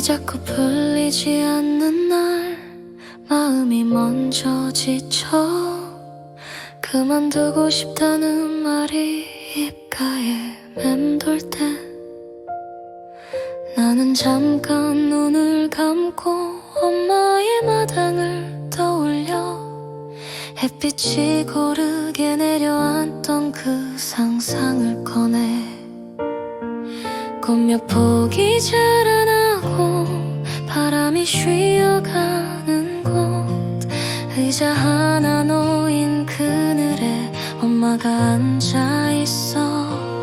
자꾸 풀리지 않는 날 마음이 먼저 지쳐 그만두고 싶다는 말이 입가에 맴돌 때 나는 잠깐 눈을 감고 엄마의 마당을 떠올려 햇빛이 고르게 내려앉던 그 상상을 꺼내 꽃몇 폭이 자라 의자 하나 놓인 그늘에 엄마가 앉아 있어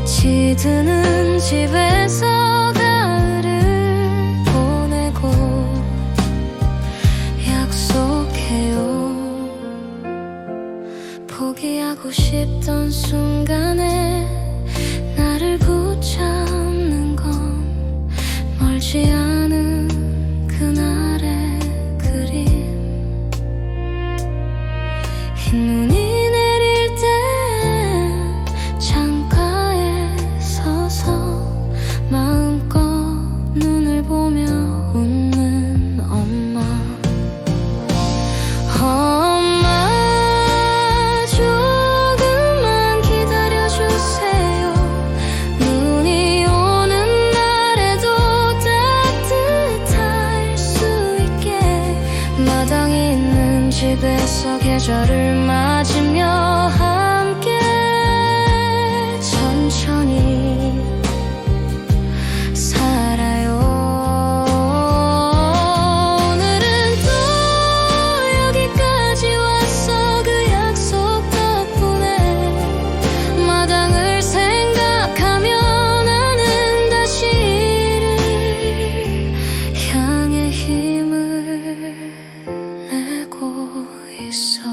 빛이 드는 집에서 가을을 보내고 약속해요. 포기하고 싶던 순간에 나를 붙잡는 건 멀지 않은 그날의 그림. 흰 눈이 집에서 계절을 맞으며 so